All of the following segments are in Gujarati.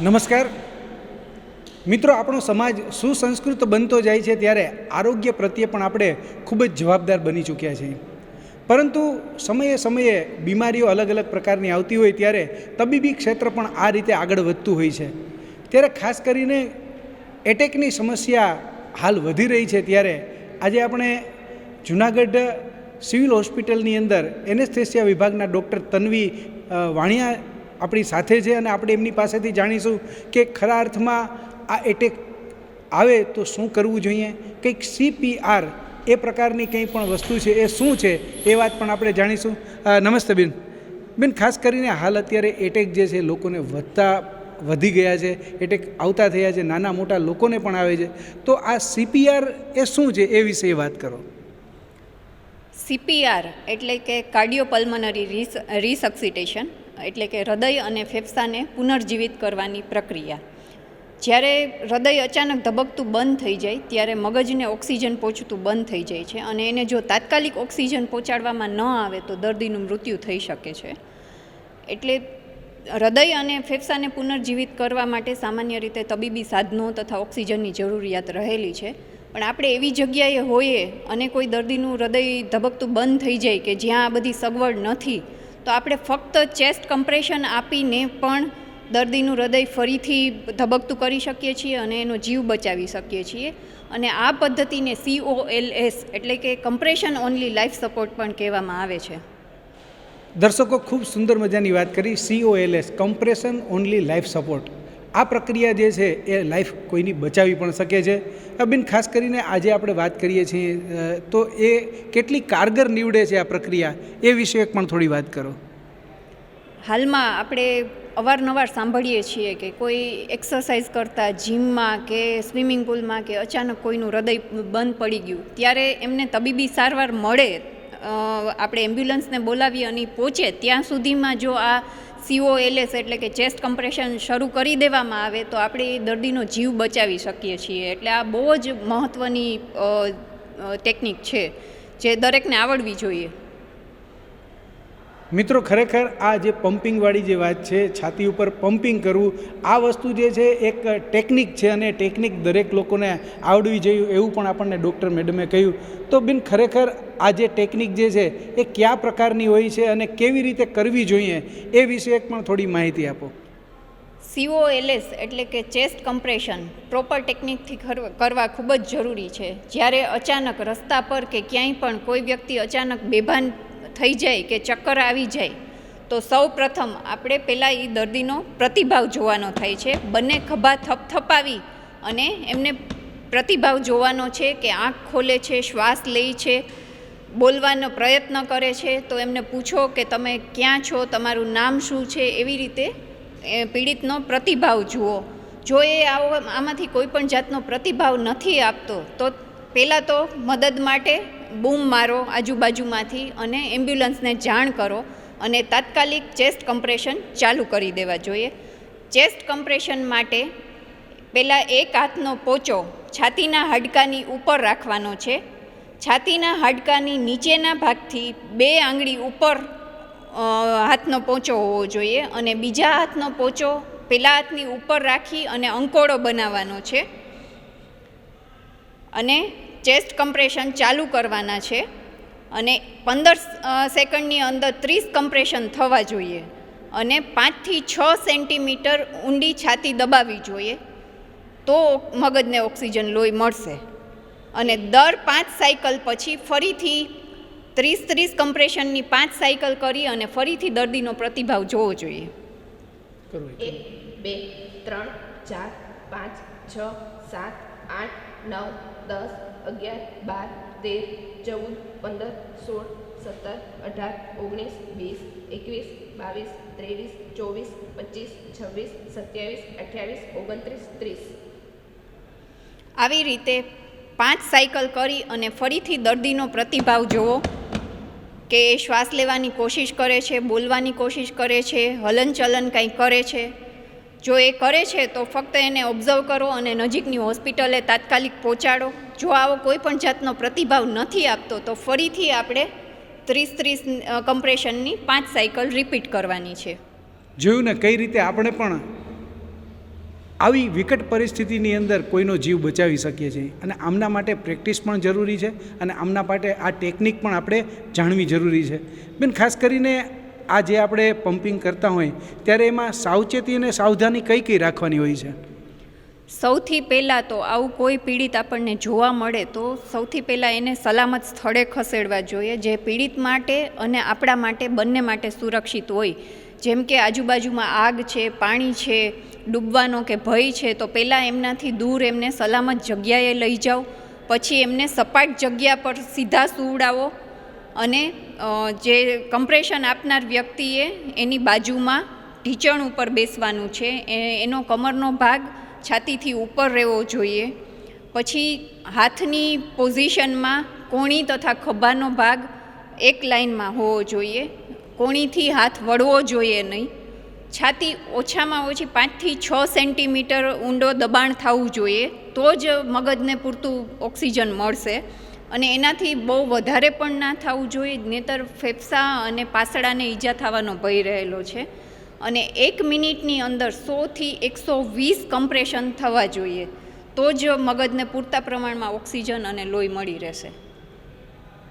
નમસ્કાર. મિત્રો, આપણો સમાજ સુસંસ્કૃત બનતો જાય છે ત્યારે આરોગ્ય પ્રત્યે પણ આપણે ખૂબ જ જવાબદાર બની ચૂક્યા છીએ. પરંતુ સમયે સમયે બીમારીઓ અલગ અલગ પ્રકારની આવતી હોય ત્યારે તબીબી ક્ષેત્ર પણ આ રીતે આગળ વધતું હોય છે. ત્યારે ખાસ કરીને એટેકની સમસ્યા હાલ વધી રહી છે ત્યારે આજે આપણે જુનાગઢ સિવિલ હોસ્પિટલની અંદર એનેસ્થેસિયા વિભાગના ડૉક્ટર તન્વી વાણિયા આપણી સાથે છે અને આપણે એમની પાસેથી જાણીશું કે ખરા અર્થમાં આ એટેક આવે તો શું કરવું જોઈએ? કંઈક સીપીઆર એ પ્રકારની કંઈ પણ વસ્તુ છે, એ શું છે? એ વાત પણ આપણે જાણીશું. નમસ્તે બેન. બેન, ખાસ કરીને હાલ અત્યારે એટેક જે છે, લોકોને વધતા વધી ગયા છે. એટેક આવતા થયા છે, નાના મોટા લોકોને પણ આવે છે. તો આ સીપીઆર એ શું છે, એ વિશે વાત કરો. સીપીઆર એટલે કે કાર્ડિયોપલ્મનરી રિસક્સિટેશન. એટલે કે હૃદય અને ફેફસાને પુનર્જીવિત કરવાની પ્રક્રિયા. જ્યારે હૃદય અચાનક ધબકતું બંધ થઈ જાય, ત્યારે મગજને ઓક્સિજન પહોંચતું બંધ થઈ જાય છે અને એને જો તાત્કાલિક ઓક્સિજન પહોંચાડવામાં ન આવે, તો દર્દીનું મૃત્યુ થઈ શકે છે. એટલે હૃદય અને ફેફસાને પુનર્જીવિત કરવા માટે સામાન્ય રીતે તબીબી સાધનો તથા ઓક્સિજનની જરૂરિયાત રહેલી છે. પણ આપણે એવી જગ્યાએ હોઈએ અને કોઈ દર્દીનું હૃદય ધબકતું બંધ થઈ જાય કે જ્યાં આ બધી સગવડ નથી તો આપણે ફક્ત ચેસ્ટ કમ્પ્રેશન આપીને પણ દર્દીનું હૃદય ફરીથી ધબકતું કરી શકીએ છીએ અને એનો જીવ બચાવી શકીએ છીએ. અને આ પદ્ધતિને સીઓએલએસ એટલે કે કમ્પ્રેશન ઓનલી લાઈફ સપોર્ટ પણ કહેવામાં આવે છે. દર્શકો, ખૂબ સુંદર મજાની વાત કરી. C O L S compression only life support આ પ્રક્રિયા જે છે એ લાઈફ કોઈની બચાવી પણ શકે છે. બિન ખાસ કરીને આજે આપણે વાત કરીએ છીએ તો એ કેટલી કારગર નીવડે છે આ પ્રક્રિયા, એ વિશે પણ થોડી વાત કરો. હાલમાં આપણે અવારનવાર સાંભળીએ છીએ કે કોઈ એક્સરસાઇઝ કરતા જીમમાં કે સ્વિમિંગ પુલમાં કે અચાનક કોઈનું હૃદય બંધ પડી ગયું, ત્યારે એમને તબીબી સારવાર મળે આપણે એમ્બ્યુલન્સને બોલાવી અને પહોંચે, ત્યાં સુધીમાં જો આ સીઓએલએસ એટલે કે ચેસ્ટ કમ્પ્રેશન શરૂ કરી દેવામાં આવે તો આપણે દર્દીનો જીવ બચાવી શકીએ છીએ. એટલે આ બહુ જ મહત્ત્વની ટેકનિક છે જે દરેકને આવડવી જોઈએ. મિત્રો, ખરેખર આ જે પમ્પિંગવાળી જે વાત છે, છાતી ઉપર પમ્પિંગ કરવું, આ વસ્તુ જે છે, એક ટેકનિક છે અને ટેકનિક દરેક લોકોને આવડવી જોઈએ એવું પણ આપણને ડૉક્ટર મેડમે કહ્યું. તો બિન, ખરેખર આ જે ટેકનિક જે છે, એ કયા પ્રકારની હોય છે અને કેવી રીતે કરવી જોઈએ, એ વિશે પણ થોડી માહિતી આપો. સીઓએલએસ એટલે કે ચેસ્ટ કમ્પ્રેશન, પ્રોપર ટેકનિકથી કરવા ખૂબ જ જરૂરી છે. જ્યારે અચાનક રસ્તા પર કે ક્યાંય પણ કોઈ વ્યક્તિ અચાનક બેભાન થઈ જાય કે ચક્કર આવી જાય, તો સૌ પ્રથમ આપણે પહેલાં એ દર્દીનો પ્રતિભાવ જોવાનો થાય છે. બંને ખભા થપથપાવી અને એમને પ્રતિભાવ જોવાનો છે કે આંખ ખોલે છે, શ્વાસ લે છે, બોલવાનો પ્રયત્ન કરે છે. તો એમને પૂછો કે તમે ક્યાં છો, તમારું નામ શું છે? એવી રીતે એ પીડિતનો પ્રતિભાવ જુઓ. જો એ આવો આમાંથી કોઈ પણ જાતનો પ્રતિભાવ નથી આપતો, તો પહેલાં તો મદદ માટે બૂમ મારો આજુબાજુમાંથી અને એમ્બ્યુલન્સને જાણ કરો અને તાત્કાલિક ચેસ્ટ કમ્પ્રેશન ચાલુ કરી દેવા જોઈએ. ચેસ્ટ કમ્પ્રેશન માટે પહેલાં એક હાથનો પોચો છાતીના હાડકાની ઉપર રાખવાનો છે. છાતીના હાડકાની નીચેના ભાગથી બે આંગળી ઉપર હાથનો પોચો હોવો જોઈએ અને બીજા હાથનો પોચો પહેલાં હાથની ઉપર રાખી અને અંકોડો બનાવવાનો છે. અને ચેસ્ટ કમ્પ્રેશન ચાલુ કરવાના છે અને પંદર સેકન્ડની અંદર ત્રીસ કમ્પ્રેશન થવા જોઈએ અને પાંચથી છ સેન્ટીમીટર ઊંડી છાતી દબાવવી જોઈએ તો મગજને ઓક્સિજન લોહી મળશે. અને દર પાંચ સાયકલ પછી ફરીથી ત્રીસ ત્રીસ કમ્પ્રેશનની પાંચ સાયકલ કરી અને ફરીથી દર્દીનો પ્રતિભાવ જોવો જોઈએ. એક બે ત્રણ ચાર પાંચ છ સાત આઠ નવ દસ અગિયાર, બાર, તેર, ચૌદ, પંદર, સોળ, સત્તર, અઢાર, ઓગણીસ, વીસ, એકવીસ, બાવીસ, ત્રેવીસ, ચોવીસ, પચીસ, છવ્વીસ, સત્યાવીસ, અઠ્યાવીસ, ઓગણત્રીસ, ત્રીસ. આવી રીતે પાંચ સાયકલ કરી અને ફરીથી દર્દીનો પ્રતિભાવ જોવો કે શ્વાસ લેવાની કોશિશ કરે છે, બોલવાની કોશિશ કરે છે, હલનચલન કંઈ કરે છે. જો એ કરે છે તો ફક્ત એને ઓબ્ઝર્વ કરો અને નજીકની હોસ્પિટલે તાત્કાલિક પહોંચાડો. જો આવો કોઈ પણ જાતનો પ્રતિભાવ નથી આપતો, તો ફરીથી આપણે ત્રીસ ત્રીસ કમ્પ્રેશનની પાંચ સાયકલ રિપીટ કરવાની છે. જોયું ને કઈ રીતે આપણે પણ આવી વિકટ પરિસ્થિતિની અંદર કોઈનો જીવ બચાવી શકીએ છીએ. અને આમના માટે પ્રેક્ટિસ પણ જરૂરી છે અને આમના માટે આ ટેકનિક પણ આપણે જાણવી જરૂરી છે. બેન, ખાસ કરીને આ જે આપણે પમ્પિંગ કરતા હોય, ત્યારે એમાં સાવચેતી અને સાવધાની કઈ કઈ રાખવાની હોય છે? સૌથી પહેલાં તો આવું કોઈ પીડિત આપણને જોવા મળે તો સૌથી પહેલાં એને સલામત સ્થળે ખસેડવા જોઈએ, જે પીડિત માટે અને આપણા માટે બંને માટે સુરક્ષિત હોય. જેમ કે આજુબાજુમાં આગ છે, પાણી છે, ડૂબવાનો કે ભય છે, તો પહેલાં એમનાથી દૂર એમને સલામત જગ્યાએ લઈ જાઓ. પછી એમને સપાટ જગ્યા પર સીધા સુવડાવો અને જે કમ્પ્રેશન આપનાર વ્યક્તિએ એની બાજુમાં ઢીંચણ ઉપર બેસવાનું છે. એનો કમરનો ભાગ છાતીથી ઉપર રહેવો જોઈએ. પછી હાથની પોઝિશનમાં કોણી તથા ખભાનો ભાગ એક લાઇનમાં હોવો જોઈએ. કોણીથી હાથ વળવો જોઈએ નહીં. છાતી ઓછામાં ઓછી પાંચથી છ સેન્ટીમીટર ઊંડો દબાણ થવું જોઈએ, તો જ મગજને પૂરતું ઓક્સિજન મળશે. અને એનાથી બહુ વધારે પણ ના થવું જોઈએ, નહીતર ફેફસા અને પાસડાને ઈજા થવાનો ભય રહેલો છે. અને એક મિનિટની અંદર સોથી એકસો વીસ કમ્પ્રેશન થવા જોઈએ. તો જ મગજને પૂરતા પ્રમાણમાં ઓક્સિજન અને લોહી મળી રહેશે.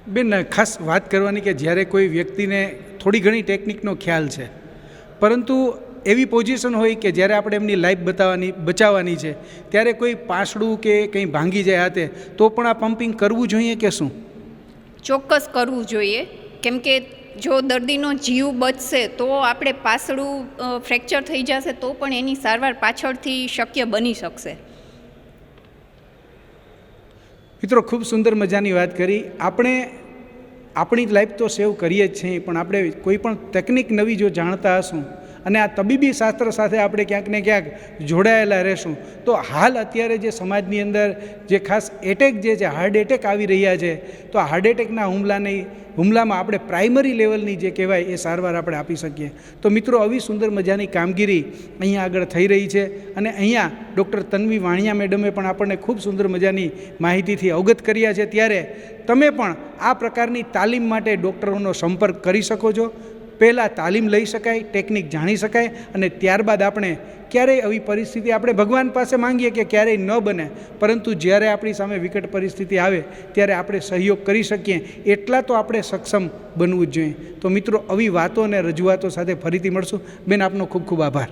બેન ખાસ વાત કરવાની કે જ્યારે કોઈ વ્યક્તિને થોડી ઘણી ટેકનિકનો ખ્યાલ છે પરંતુ એવી પોઝિશન હોય કે જ્યારે આપણે એમની લાઈફ બતાવવાની બચાવવાની છે ત્યારે કોઈ પાસડું કે કંઈ ભાંગી જાય હાથે તો પણ આ પમ્પિંગ કરવું જોઈએ કે શું? ચોક્કસ કરવું જોઈએ. કેમ કે જો દર્દીનો જીવ બચશે તો આપણે પાસળું ફ્રેક્ચર થઈ જશે તો પણ એની સારવાર પાછળથી શક્ય બની શકશે. મિત્રો, ખૂબ સુંદર મજાની વાત કરી. આપણે, આપણી લાઈફ તો સેવ કરીએ જ છીએ, પણ આપણે કોઈ પણ ટેકનિક નવી જો જાણતા હશું અને આ તબીબી શાસ્ત્ર સાથે આપણે ક્યાંક ને ક્યાંક જોડાયેલા રહેશું. તો હાલ અત્યારે જે સમાજની અંદર જે ખાસ એટેક જે છે હાર્ટ એટેક આવી રહ્યા છે, તો આ હાર્ટ એટેકના હુમલાની હુમલામાં આપણે પ્રાઇમરી લેવલની જે કહેવાય એ સારવાર આપણે આપી શકીએ. તો મિત્રો, આવી સુંદર મજાની કામગીરી અહીંયા આગળ થઈ રહી છે અને અહીંયા ડૉક્ટર તન્વી વાણિયા મેડમે પણ આપણને ખૂબ સુંદર મજાની માહિતીથી અવગત કર્યા છે. ત્યારે તમે પણ આ પ્રકારની તાલીમ માટે ડૉક્ટરોનો સંપર્ક કરી શકો છો. પહેલાં તાલીમ લઈ શકાય ટેકનિક જાણી શકાય અને ત્યારબાદ આપણે ક્યારેય આવી પરિસ્થિતિ આપણે ભગવાન પાસે માંગીએ કે ક્યારેય ન બને. પરંતુ જ્યારે આપણી સામે વિકટ પરિસ્થિતિ આવે, ત્યારે આપણે સહયોગ કરી શકીએ. એટલા તો આપણે સક્ષમ બનવું જ જોઈએ. તો મિત્રો, આવી વાતો અને રજૂઆતો સાથે ફરીથી મળશું. બેન, આપનો ખૂબ ખૂબ આભાર.